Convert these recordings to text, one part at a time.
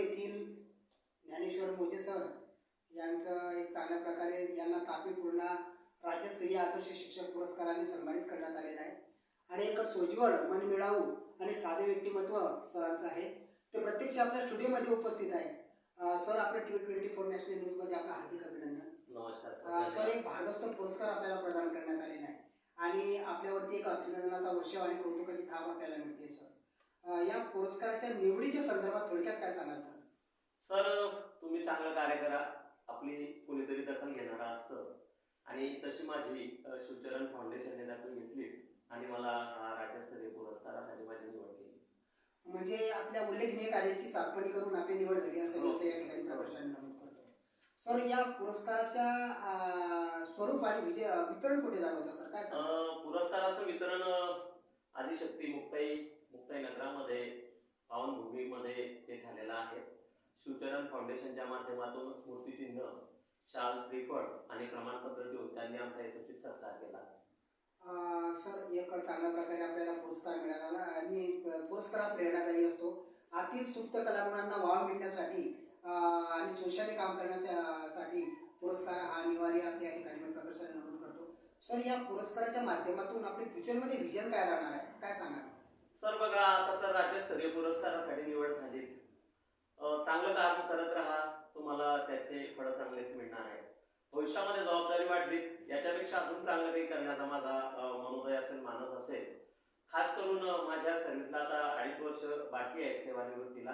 येथील ज्ञानेश्वर मोजे सर यांचं एक चांगल्या प्रकारे यांना तापीपूर्ण राज्यस्तरीय आदर्श शिक्षक पुरस्काराने सन्मानित करण्यात आलेलं आहे. आणि एक सोज्वळ मनमिळावू आणि साधे व्यक्तिमत्व सरांचं आहे. ते प्रत्यक्ष आपल्या स्टुडिओमध्ये उपस्थित आहे सर आपल्या टी ट्वेंटी फोर नॅशनल न्यूजमध्ये आपलं हार्दिक अभिनंदन. नमस्कार सर. एक भारतरत्न पुरस्कार आपल्याला प्रदान करण्यात आलेला आहे. आणि आपल्यावरती एक अभिनंदनाचा वर्षाव आणि कौतुकाची थाप आपल्याला मिळते सर. या पुरस्काराच्या निवडीच्या संदर्भात थोडक्यात काय सांगाल सर सर तुम्ही चांगलं कार्य करा. आपली कोणीतरी दखल घेणारा असतं. आणि तशी माझी शिवचरण फाउंडेशनने दखल घेतली आणि मला राज्यस्तरीय पुरस्कारासाठी माझी निवड केली. म्हणजे आपल्या उल्लेखनीय कार्याची चाचपणी करून आपली निवड झाली असं हो. असं या ठिकाणी नमूद करतो. सर या पुरस्काराच्या स्वरूप आणि विजय वितरण कुठे झालं होतं सर काय पुरस्काराचं वितरण आदिशक्ती मुक्ताई मुक्ताई नगरामध्ये पावनभूमीमध्ये ते झालेलं आहे. शिवचरण फाउंडेशनच्या माध्यमातून स्मृतिचिन्ह शाल श्रीफळ आणि प्रमाणपत्र देऊन त्यांनी आमचा यथोचित सत्कार केला. सर एक चांगल्या प्रकारे आपल्याला पुरस्कार मिळाला आणि पुरस्कार प्रेरणादायी असतो. आतील सुप्त कलागुणांना वाव मिळण्यासाठी आणि जोशाने काम करण्यासाठी पुरस्कार हा अनिवार्य असं या ठिकाणी मी प्रकर्षाने नमूद करतो. सर या पुरस्काराच्या माध्यमातून आपले फ्युचरमध्ये विजन काय राहणार आहे? काय सांगा सर बघा आता तर राज्यस्तरीय पुरस्कारासाठी निवड झालीच चांगलं काम करत राहा तुम्हाला त्याचे फळ चांगलेच मिळणार आहे भविष्यामध्ये जबाबदारी वाढलीत याच्यापेक्षा अजून चांगलं काही करण्याचा माझा मनोदय असेल मानस असेल. खास करून माझ्या सर्व्हिसला आता अडीच वर्ष बाकी आहे सेवानिवृत्तीला.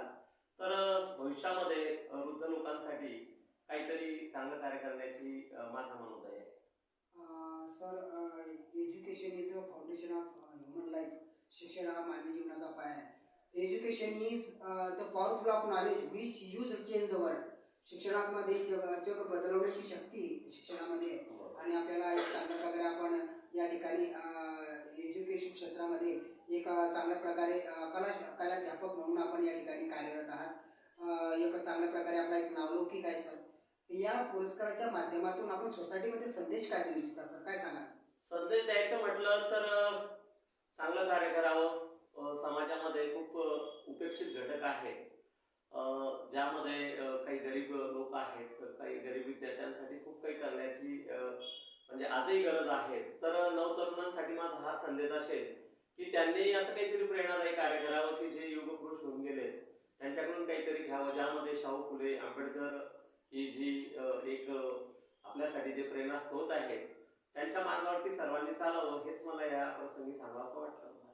तर भविष्यामध्ये वृद्ध लोकांसाठी काहीतरी चांगलं कार्य करण्याची माझा मनोदय आहे. Sir education is the foundation of human life शिक्षण हा मानवी जीवनाचा पाया आहे. Education is the powerful of knowledge which use change the world शिक्षणामध्ये जग जग बदलवण्याची शक्ती शिक्षणामध्ये. आणि आपल्याला एक चांगल्या प्रकारे आपण या ठिकाणी एज्युकेशन क्षेत्रामध्ये एक चांगल्या प्रकारे कला कलाध्यापक म्हणून आपण या ठिकाणी कार्यरत आहात. एक चांगल्या प्रकारे आपला एक नावलौकिक आहे सर. या पुरस्काराच्या माध्यमातून आपण सोसायटीमध्ये संदेश काय देऊ इच्छिता सर? काय सांगा संदेश द्यायचं म्हटलं तर चांगलं कार्य करावं अ, समाजामध्ये खूप अ, उपेक्षित घटक आहेत. ज्यामध्ये काही गरीब लोक आहेत काही गरीब विद्यार्थ्यांसाठी खूप काही करण्याची म्हणजे आजही गरज आहे. तर नवतरुणांसाठी माझा हा संदेश असेल की त्यांनी असं काहीतरी प्रेरणादायी कार्य करावं की जे युगपुरुष होऊन गेले. त्यांच्याकडून काहीतरी घ्यावं ज्यामध्ये शाहू फुले आंबेडकर ही जी एक आपल्यासाठी जे प्रेरणा स्रोत आहेत त्यांच्या मार्गावरती सर्वांनी चालावं हेच मला या प्रसंगी सांगावं असं वाटतं.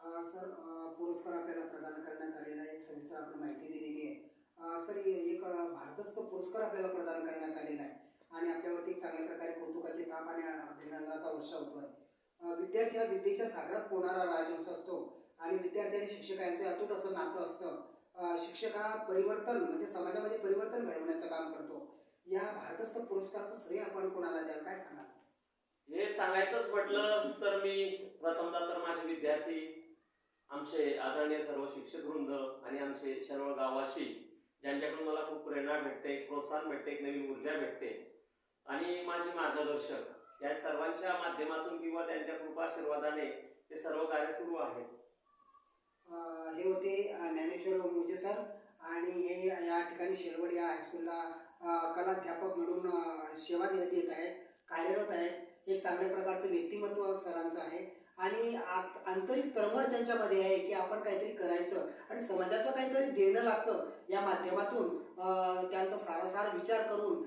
सर पुरस्कार आपल्याला प्रदान करण्यात आलेला आहे. एक सविस्तर आपण माहिती दिलेली आहे. सर एक भारतच तो पुरस्कार आपल्याला प्रदान करण्यात आलेला आहे. आणि आपल्यावरती एक चांगल्या प्रकारे कौतुकाची थाप आणि अभिनंदनाचा वर्षा होतो आहे विद्यार्थी हा विद्येच्या सागरात पोहणारा राजवंश असतो. आणि विद्यार्थी आणि शिक्षक यांचं अतूट असं नातं असतं. शिक्षक हा परिवर्तन म्हणजे समाजामध्ये परिवर्तन घडवण्याचं काम करतो. या भारतस्थ पुरस्काराचं श्रेय आपण कोणाला द्याल? काय सांगा हे सांगायचंच म्हटलं तर मी प्रथमदा तर माझे विद्यार्थी आमचे आदरणीय सर्व शिक्षक वृंद आणि आमचे सर्व गावाशी ज्यांच्याकडून मला खूप प्रेरणा भेटते प्रोत्साहन भेटते एक नवीन ऊर्जा भेटते. आणि माझे मार्गदर्शक या सर्वांच्या माध्यमातून किंवा त्यांच्या कृपाशीर्वादाने हे सर्व कार्य सुरू आहे. हे होते ज्ञानेश्वर मोजे सर आणि हे या ठिकाणी शेलवड या हायस्कूलला कलाध्यापक म्हणून सेवा देत आहेत कार्यरत आहेत. एक चांगल्या प्रकारचं व्यक्तिमत्व सरांचं आहे. आणि आंतरिक तळमळ त्यांच्यामध्ये आहे की आपण काहीतरी करायचं आणि समाजाचं काहीतरी देणं लागतं या माध्यमातून त्यांचा सारासार विचार करून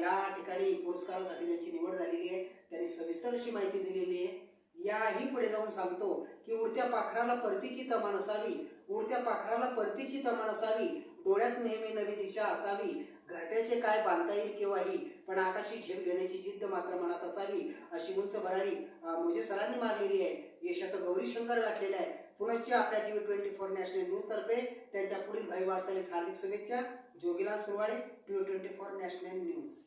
या ठिकाणी पुरस्कारासाठी त्यांची निवड झालेली आहे. त्यांनी सविस्तर अशी माहिती दिलेली आहे. याही पुढे जाऊन सांगतो की उडत्या पाखराला परतीची तमा नसावी उडत्या पाखराला परतीची तमा नसावी डोळ्यात नेहमी नवी दिशा असावी. घरट्याचे काय बांधता येईल केव्हाही पण आकाशी झेप घेण्याची जिद्द मात्र मनात असावी अशी उंच भरारी म्हणजे मोजे सरांनी मारलेली आहे. यशाचं गौरी शंकर गाठलेलं आहे. पुण्याच्या आपल्या T V twenty four national news तर्फे त्यांच्या पुढील भाई वाटचालीस हार्दिक शुभेच्छा. Jogila Surwade TV twenty four national news